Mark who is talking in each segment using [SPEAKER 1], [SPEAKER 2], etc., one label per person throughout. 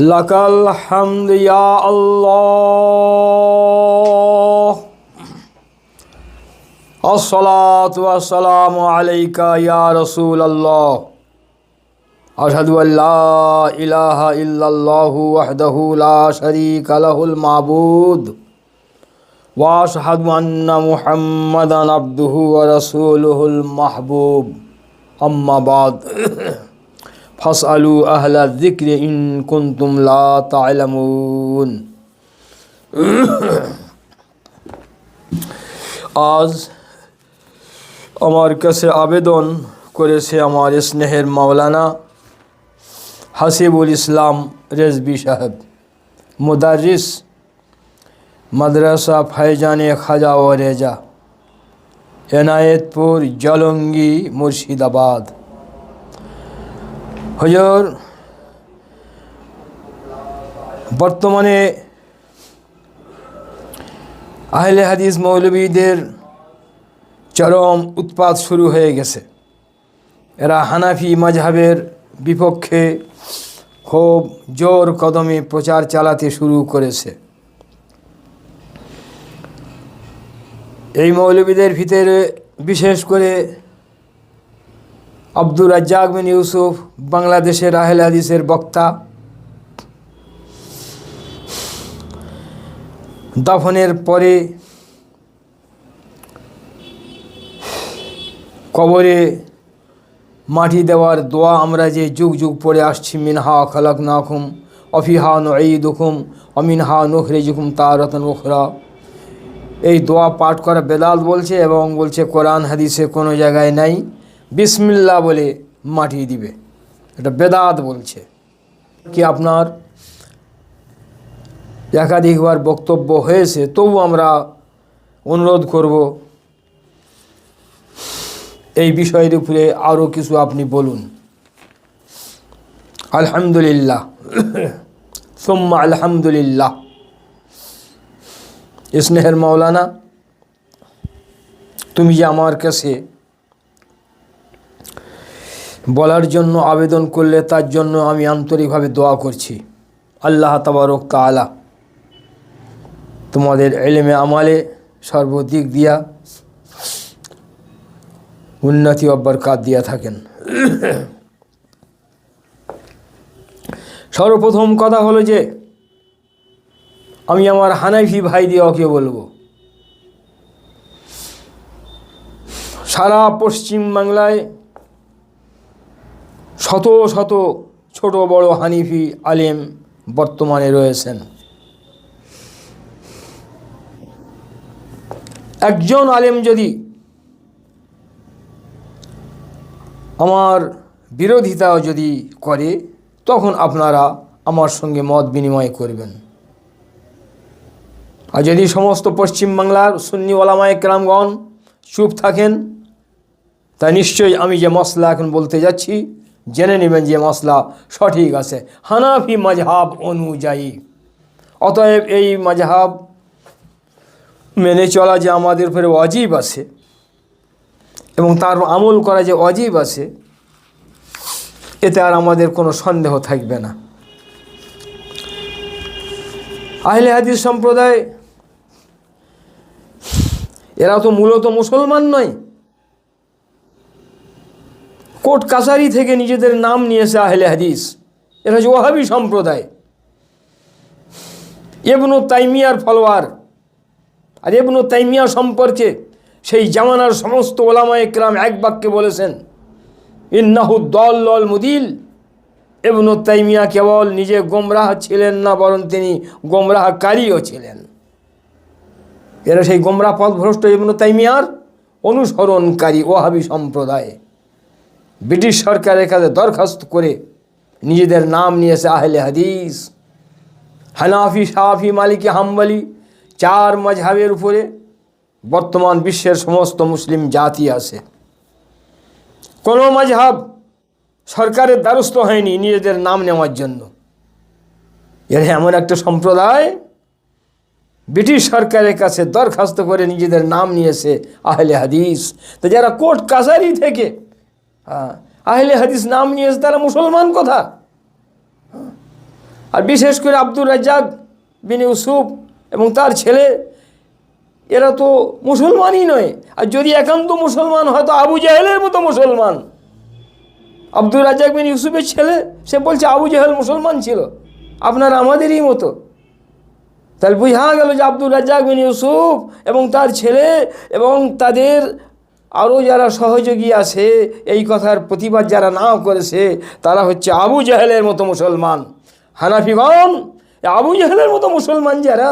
[SPEAKER 1] لك الحمد يا الله الصلاة والسلام عليك يا رسول الله أشهد أن لا إله إلا الله وحده لا شريك له المعبود وأشهد أن محمدا عبده ورسوله المحبوب أما بعد ফসআলু আহলা জিক্রে in কুন্তুম লা আজ আমার কাছে আবেদন করেছে আমার স্নেহের মাওলানা হাসিবুল ইসলাম রেজবি সাহেব, মুদারিস মাদ্রাসা ফাইজানে খাজা ও রেজা এনায়েতপুর, জলঙ্গি, মুর্শিদাবাদ। হজর, বর্তমানে আহলে হাদিস মৌলবীদের চরম উৎপাত শুরু হয়ে গেছে। এরা হানাফি মাজহাবের বিপক্ষে খুব জোর কদমে প্রচার চালাতে শুরু করেছে। এই মৌলবীদের ভিতরে বিশেষ করে আব্দুর রাজ্জাক বিন ইউসুফ, বাংলাদেশের আহল হাদিসের বক্তা। দাফনের পরে কবরে মাটি দেওয়ার দোয়া আমরা যে যুগ যুগ পড়ে আসছি, মিনহা খালাক নাকুম অফিহা নঈদুকুম, অমিনহা নুখরেজুকুম তারতন উখরা। এই দোয়া পাঠ করা বেদাল বলছে এবং বলছে কোরআন হাদিসে কোনো জায়গায় নাই। বিসমিল্লা বলে মাটি দিবে। এটা বেদাত বলছে। কি আপনার একাধিকবার বক্তব্য হয়েছে, তবু আমরা অনুরোধ করব, এই বিষয়ের উপরে আরও কিছু আপনি বলুন। আলহামদুলিল্লাহ। সোম্মা আলহামদুলিল্লাহ। স্নেহের মাওলানা, তুমি যে আমার কাছে বলার জন্য আবেদন করলে তার জন্য আমি আন্তরিকভাবে দোয়া করছি। আল্লাহ তাবারক তালা তোমাদের এলেমে আমালে সর্বদিক দিয়া উন্নতি অব্বার কাজ দিয়া থাকেন। সর্বপ্রথম কথা হলো যে, আমি আমার হানাফি ভাই দিয়ে ওকে বলব। সারা পশ্চিম বাংলায় শত শত ছোট বড় হানিফি আলেম বর্তমানে রয়েছেন। একজন আলেম যদি আমার বিরোধিতা যদি করে, তখন আপনারা আমার সঙ্গে মত বিনিময় করবেন। আর যদি সমস্ত পশ্চিমবাংলার সুন্নি ওলামায় ক্রামগণ চুপ থাকেন, তা নিশ্চয়ই আমি যে মশলা এখন বলতে যাচ্ছি জেনে নেবেন যে মশলা সঠিক আছে। হানাফি মজহাব অনুযায়ী। অতএব এই মজহাব মেনে চলা যে আমাদের উপরে অজীব আছে এবং তার আমল করা যে অজীব আছে, এতে আর আমাদের কোনো সন্দেহ থাকবে না। আহলে হাদিস সম্প্রদায়, এরা তো মূলত মুসলমান নয়। কোর্ট কাছারি থেকে নিজেদের নাম নিয়েছে আহলে হাদিস। এরা হচ্ছে ওহাবি সম্প্রদায়। এবনু তাইমিয়ার ফলোয়ার। আর এবনু তাইমিয়া সম্পর্কে সেই জামানার সমস্ত ওলামায় ক্রাম এক বাক্যে বলেছেন, ইন্নাহু দল লল মুদিল। এবনু তাইমিয়া কেবল নিজে গোমরাহ ছিলেন না, বরং তিনি গোমরাহকারীও ছিলেন। এরা সেই গোমরাহ পথভ্রষ্ট এবনু তাইমিয়ার অনুসরণকারী ওহাবি সম্প্রদায়। ব্রিটিশ সরকারের কাছে দরখাস্ত করে নিজেদের নাম নিয়েছে আহলে হাদিস। হানাফি সাহাফি মালিকি, হাম্বলি চার মজহাবের উপরে বর্তমান বিশ্বের সমস্ত মুসলিম জাতি আছে। কোনো মজহাব সরকারের দ্বারস্থ হয়নি নিজেদের নাম নেওয়ার জন্য। এর এমন একটা সম্প্রদায় ব্রিটিশ সরকারের কাছে দরখাস্ত করে নিজেদের নাম নিয়েছে আহলে হাদিস। তো যারা কোর্ট কাছারি থেকে হ্যাঁ। আহলে হাদিস নাম নিয়েছে তারা মুসলমান কথা? আর বিশেষ করে আব্দুর রাজ্জাক বিন ইউসুফ এবং তার ছেলে, এরা তো মুসলমানই নয়। আর যদি একান্ত মুসলমান হয়, তো আবু জাহেলের মতো মুসলমান। আব্দুর রাজ্জাক বিন ইউসুফের ছেলে, সে বলছে, আবু জাহেল মুসলমান ছিল। আপনার আমাদেরই মতো। তাহলে বুঝা গেল যে আব্দুর রাজ্জাক বিন ইউসুফ এবং তার ছেলে এবং তাদের আরও যারা সহযোগী আছে, এই কথার প্রতিবাদ যারা নাও করেছে, তারা হচ্ছে আবু জাহেলের মতো মুসলমান। হানাফিগণ আবু জাহেলের মতো মুসলমান যারা,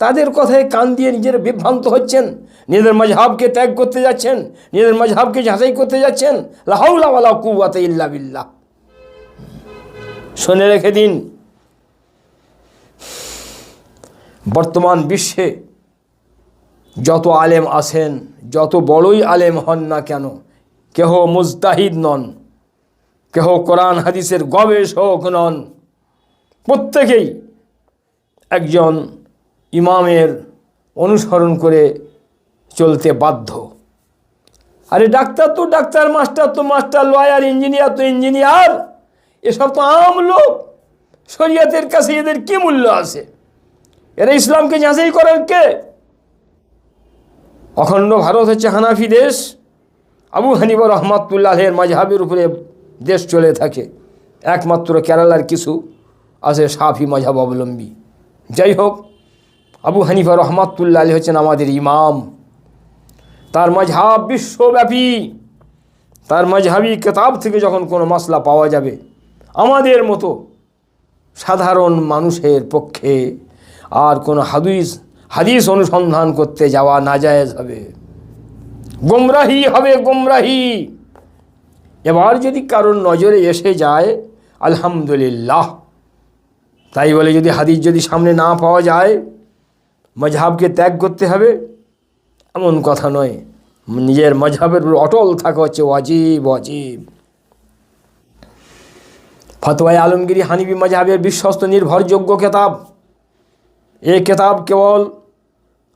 [SPEAKER 1] তাদের কথায় কান দিয়ে নিজের বিভ্রান্ত হচ্ছেন, নিজেদের মজহাবকে ত্যাগ করতে যাচ্ছেন, নিজেদের মজহাবকে ঝাঁসাই করতে যাচ্ছেন লাহাউলা কুয়াতে ইল্লা শুনে রেখে দিন, বর্তমান বিশ্বে যত আলেম আছেন, যত বড়ই আলেম হন না কেন, কেহ মুজতাহিদ নন, কেহ কোরআন হাদিসের গবেষক নন। প্রত্যেকেই একজন ইমামের অনুসরণ করে চলতে বাধ্য। আরে ডাক্তার তো ডাক্তার, মাস্টার তো মাস্টার, লয়ার, ইঞ্জিনিয়ার তো ইঞ্জিনিয়ার, এসব তো আম লোক। শরীয়তের কাছে এদের কি মূল্য আছে? এরা ইসলামকে যাচাই করার কে? অখণ্ড ভারত হচ্ছে হানাফি দেশ। আবু হানিবা রহমাতুল্লাহের মাঝহাবের উপরে দেশ চলে থাকে। একমাত্র কেরালার কিছু আছে সাফি মাঝহাব অবলম্বী। যাই হোক, আবু হানিফা রহমাতুল্লাহ আলী হচ্ছেন আমাদের ইমাম। তার মাঝহাব বিশ্বব্যাপী। তার মাঝহাবি কেতাব থেকে যখন কোনো মশলা পাওয়া যাবে, আমাদের মতো সাধারণ মানুষের পক্ষে আর কোনো হাদিস হাদিস অনুসন্ধান করতে যাওয়া নাজায়েজ হবে। গোমরাহি হবে, গোমরাহি। এবার যদি কারোর নজরে এসে যায়, আলহামদুলিল্লাহ। তাই বলে যদি হাদিস যদি সামনে না পাওয়া যায়, মজহাবকে ত্যাগ করতে হবে। এমন কথা নয়, নিজের মজহাবের উপর অটল থাকা হচ্ছে ওয়াজিব ওয়াজিব। ফতোয়ায় আলমগিরি হানিবি মজহাবের বিশ্বস্ত নির্ভরযোগ্য কেতাব। এ কেতাব কেবল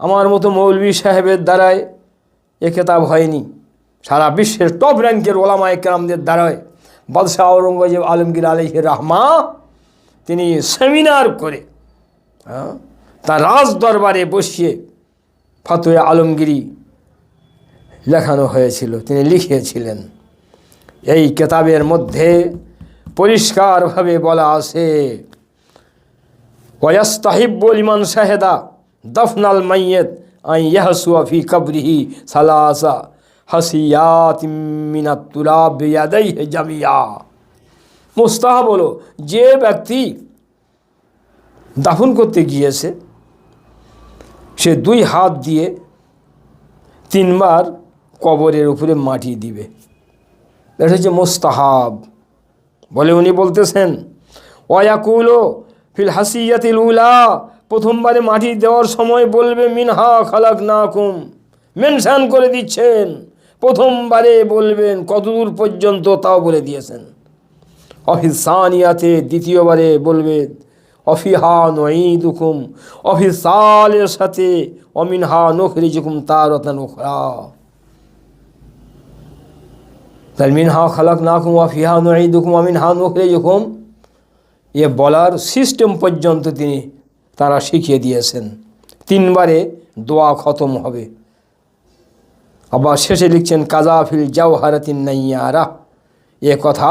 [SPEAKER 1] আমার মতো মৌলভী সাহেবের দ্বারায় এ কেতাব হয়নি। সারা বিশ্বের টপ র্যাঙ্কের ওলামা একরামদের দ্বারায় বাদশাহ আওরঙ্গজেব আলমগীর আলহ রাহমা তিনি সেমিনার করে হ্যাঁ, তার রাজ দরবারে বসিয়ে ফতোয়া আলমগিরি লেখানো হয়েছিল তিনি লিখিয়েছিলেন। এই কেতাবের মধ্যে পরিষ্কারভাবে বলা আছে ওয়াস্তাহিব্বু লিমান শাহেদা দফনাল মাইয়েত আই ইয়াহসুয়া ফি কবরিহি সালাসা হাসিয়াত মিনাত তুলাব বিয়াদাইহি জামিয়া। মুস্তাহাব হলো, যে ব্যক্তি দাফন করতে গিয়েছে, সে দুই হাত দিয়ে তিনবার কবরের উপরে মাটি দিবে। এটা হচ্ছে মোস্তাহাব। বলে উনি বলতেছেন ওয়াকুলো ফিল হাসিয়াতিল উলা, প্রথমবারে মাটি দেওয়ার সময় বলবে, মিনহা খালাক না কুম মেনশান করে দিচ্ছেন। প্রথমবারে বলবেন, কতদূর পর্যন্ত? তাও বলে দিয়েছেন। অফিস সানিয়াতে দ্বিতীয়বারে বলবেন অফিহা নঈদুকুম। অফিস সালের সাথে, অমিনহা নখরিজুকুম তারতা নখরা তাহলে, মিনহা খালাক নাকুম অফিহা নঈদুকুম অমিনহা নখরিজুকুম। এ বলার সিস্টেম পর্যন্ত তিনি তারা শিখিয়ে দিয়েছেন। তিনবারে দোয়া খতম হবে। আবার শেষে লিখছেন কাজাফিল জাওহারাতিন নাইয়ারা। এ কথা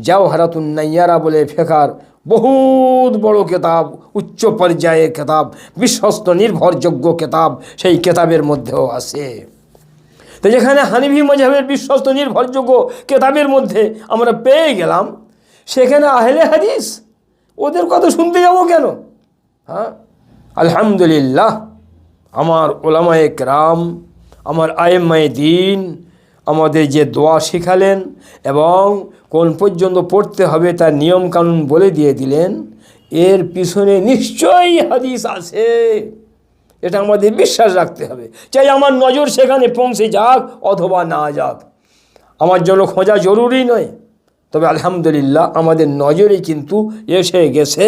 [SPEAKER 1] জাওহারাতুন নাইয়ারা বলে ফেকার বহুত বড় কেতাব, উচ্চ পর্যায়ের কেতাব, বিশ্বস্ত নির্ভরযোগ্য কেতাব সেই কেতাবের মধ্যেও আছে। তো যেখানে হানিফি মজাহের বিশ্বস্ত নির্ভরযোগ্য কেতাবের মধ্যে আমরা পেয়ে গেলাম, সেখানে আহলে হাদিস ওদের কথা শুনতে যাব কেন? হ্যাঁ? আলহামদুলিল্লাহ, আমার ওলামায়ে কেরাম, আমার আয়েমায় দিন, আমাদের যে দোয়া শেখালেন এবং কোন পর্যন্ত পড়তে হবে তার নিয়মকানুন বলে দিয়ে দিলেন, এর পিছনে নিশ্চয়ই হাদিস আছে। এটা আমাদের বিশ্বাস রাখতে হবে। চাই আমার নজর সেখানে পৌঁছে যাক অথবা না যাক। আমার জন্য খোঁজা জরুরি নয়। তবে আলহামদুলিল্লাহ আমাদের নজরে কিন্তু এসে গেছে।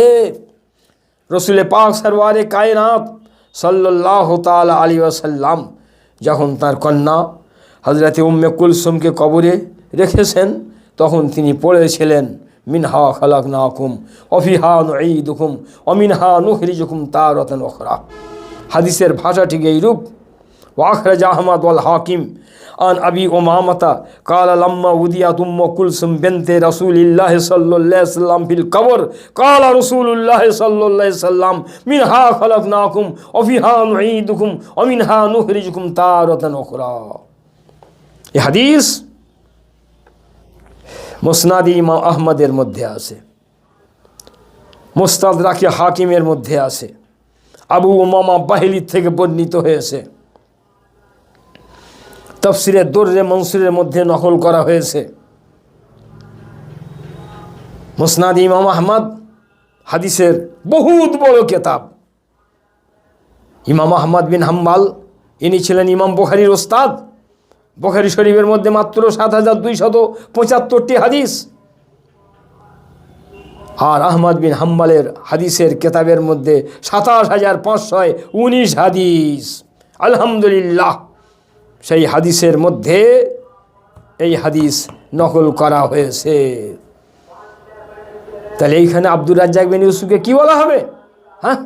[SPEAKER 1] রসুলে পাক সরওয়ারে কায়নাত সাল্লাহ তাল আলী ওয়াসাল্লাম যখন তার কন্যা হজরতে উম্মে কুলসুমকে কবরে রেখেছেন, তখন তিনি পড়েছিলেন, মিনহা খালাক নাকুম অফিহা নুকুম অমিনহা নুখরিজুকুম তারতন ওখরা হাদিসের ভাষা ঠিক এইরূপ ওয়াখরাজ আহমদ ওয়াল হাকিম আন আবি ওমামতা কাল লম্মা উদিয়া তুম্ম কুলসুম বেনতে রসুলিল্লাহ সাল্লাহ সাল্লাম ফিল কবর কাল রসুল্লাহ সাল্লাহ সাল্লাম মিনহা খলক নাকুম অফিহা নুকুম অমিনহা নুখরিজুকুম তারতন ওখরা এই হাদিস মোসনাদি ইমাম আহমদের মধ্যে আছে মোস্তাদ রাখি হাকিমের মধ্যে আছে, আবু ওমামা বাহিলির থেকে বর্ণিত হয়েছে। তফসিরে দর্রে মনসুরের মধ্যে নকল করা হয়েছে। মোসনাদ ইমাম আহমদ হাদিসের বহুত বড় কেতাব। ইমাম আহমদ বিন হাম্বাল, ইনি ছিলেন ইমাম বোখারির ওস্তাদ। বোখারি শরীফের মধ্যে মাত্র সাত হাজার দুইশত পঁচাত্তরটি হাদিস। আর আহমদ বিন হাম্বালের হাদিসের কেতাবের মধ্যে সাতাশ হাজার পাঁচশয় উনিশ হাদিস। আলহামদুলিল্লাহ। সেই হাদিসের মধ্যে এই হাদিস নকল করা হয়েছে। তাহলে এইখানে আব্দুর রাজ্জাক বিন ইউসুফকে কি বলা হবে? হ্যাঁ?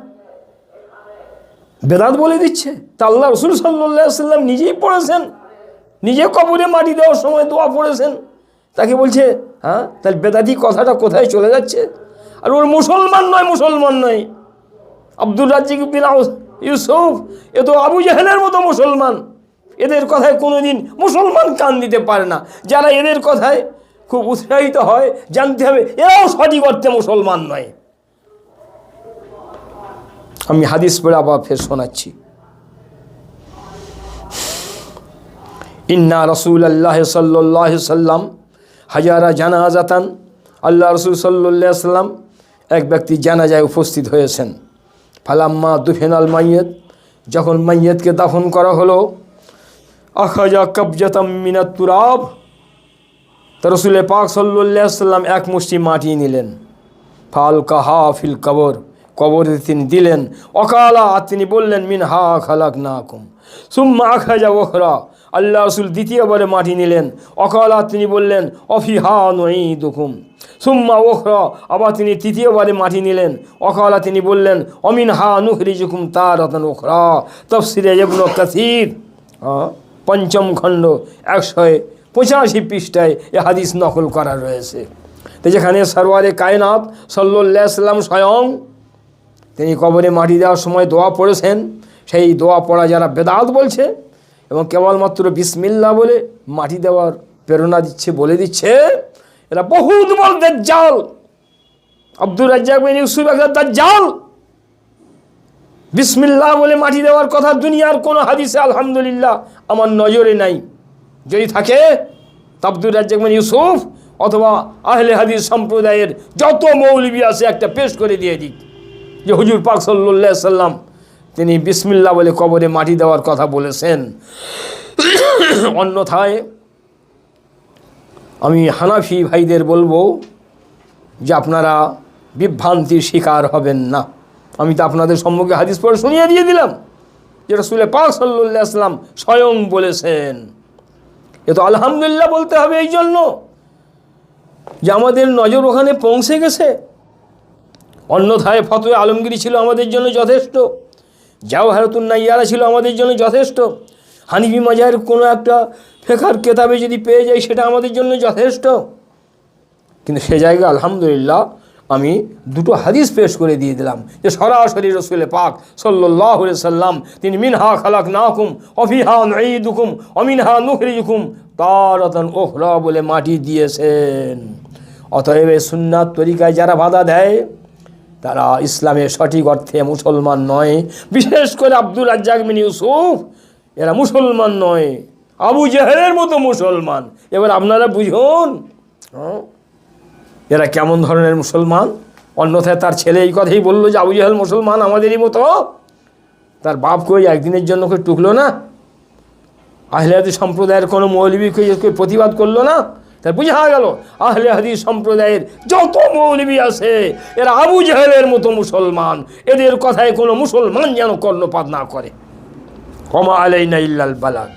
[SPEAKER 1] বেদাত বলে দিচ্ছে। তা আল্লাহ রসুল সাল্লাম নিজেই পড়েছেন। নিজে কবরে মাটি দেওয়ার সময় দোয়া পড়েছেন। তাকে বলছে হ্যাঁ তাহলে বেদাতি কথাটা কোথায় চলে যাচ্ছে? আর ওর মুসলমান নয় মুসলমান নয়। আব্দুর রাজ্জিক বিন ইউসুফ, এ তো আবু জাহেলের মতো মুসলমান। এদের কথায় কোনোদিন মুসলমান কান দিতে পারে না। যারা এদের কথায় খুব উৎসাহিত হয়, জানতে হবে, এরাও সঠিক অর্থে মুসলমান নয়। আমি হাদিস পড়ে আবার ফের শোনাচ্ছি। ইন্না রসুল আল্লাহ সাল্লাহ সাল্লাম হাজারা জানাজাতান, আল্লাহ রসুল সাল্লাহ সাল্লাম এক ব্যক্তি জানাজায় উপস্থিত হয়েছেন। ফালাম্মা দুফেনাল মাইয়েত, যখন মাইয়েতকে দাফন করা হলো আখাজা কবজাতাম মিনাত তুরাব। তো রসুল পাক সাল্লাহ সাল্লাম এক মুষ্টি মাটি নিলেন। ফাল কাহা ফিল কবর কবরে তিনি দিলেন। অকালা তিনি বললেন মিন হা খালাক না কুম সুম্মা আখাজা ওখরা আল্লাহ রসুল দ্বিতীয়বারে মাটি নিলেন। অকালা তিনি বললেন অফি হা নই দুকুম সুম্মা ওখরা আবার তিনি তৃতীয়বারে মাটি নিলেন। অকালা তিনি বললেন অমিন হা নুখরি জুকুম তার রতন ওখরা। তফসিরে ইবনু কাসির। আহ, পঞ্চম খণ্ড একশো পঁচাশি পৃষ্ঠায় এ হাদিস নকল করা রয়েছে। তো যেখানে সরওয়ারে কায়নাত সাল্লাম স্বয়ং তিনি কবরে মাটি দেওয়ার সময় দোয়া পড়েছেন, সেই দোয়া পড়া যারা বেদাত বলছে এবং কেবলমাত্র বিসমিল্লা বলে মাটি দেওয়ার প্রেরণা দিচ্ছে, বলে দিচ্ছে, এরা বহুত বল জাল আব্দুর রাজ্জাক বিন ইউসুফ একটা জাল বিসমিল্লাহ বলে মাটি দেওয়ার কথা দুনিয়ার কোনো হাদিসে আলহামদুলিল্লাহ আমার নজরে নাই। যদি থাকে তা আব্দুর রাজ্জাক বিন ইউসুফ অথবা আহলে হাদিস সম্প্রদায়ের যত মৌলবি আছে একটা পেশ করে দিয়ে দিক। যে হুজুর পাক সাল্লাহ সাল্লাম তিনি বিসমিল্লা বলে কবরে মাটি দেওয়ার কথা বলেছেন। অন্যথায় আমি হানাফি ভাইদের বলব যে আপনারা বিভ্রান্তির শিকার হবেন না। আমি তো আপনাদের সম্মুখে হাদিস পড়ে শুনিয়ে দিয়ে দিলাম যে রসুলের পাক সাল্লাহ আসলাম স্বয়ং বলেছেন। এ তো আলহামদুলিল্লাহ বলতে হবে এই জন্য যে আমাদের নজর ওখানে পৌঁছে গেছে। অন্যথায় ফতোয়া আলমগিরি ছিল আমাদের জন্য যথেষ্ট যাও নাইয়ারা ছিল আমাদের জন্য যথেষ্ট, হানিফি মাজাহের কোনো একটা ফেকার কেতাবে যদি পেয়ে যাই সেটা আমাদের জন্য যথেষ্ট। কিন্তু সে জায়গায় আলহামদুলিল্লাহ আমি দুটো হাদিস পেশ করে দিয়ে দিলাম যে সরাসরি রসুলে পাক সাল্লাহ সাল্লাম তিনি মিনহা খালাক নাকুম অফিহা নঈদুকুম অমিনহা নুখরিজুকুম তারতন ওখরা বলে মাটি দিয়েছেন। অতএব এই সুন্নাত তরিকায় যারা বাধা দেয়, তারা ইসলামের সঠিক অর্থে মুসলমান নয়। বিশেষ করে আব্দুল রাজ্জাক বিন ইউসুফ, এরা মুসলমান নয়। আবু জেহেলের মতো মুসলমান। এবার আপনারা বুঝুন হ্যাঁ? এরা কেমন ধরনের মুসলমান? অন্যথায় তার ছেলে এই কথাই বলল যে, আবু জেহেল মুসলমান আমাদেরই মতো। তার বাপ কই একদিনের জন্য কই টুকলো না? আহলে হাদিস সম্প্রদায়ের কোনো মৌলবী কই প্রতিবাদ করল না? তার বুঝা গেল, আহলে হাদিস সম্প্রদায়ের যত মৌলবী আছে, এরা আবু জাহেলের মতো মুসলমান। এদের কথায় কোনো মুসলমান যেন কর্ণপাত না করে। কমা আলাইনা ইল্লাল বালাদ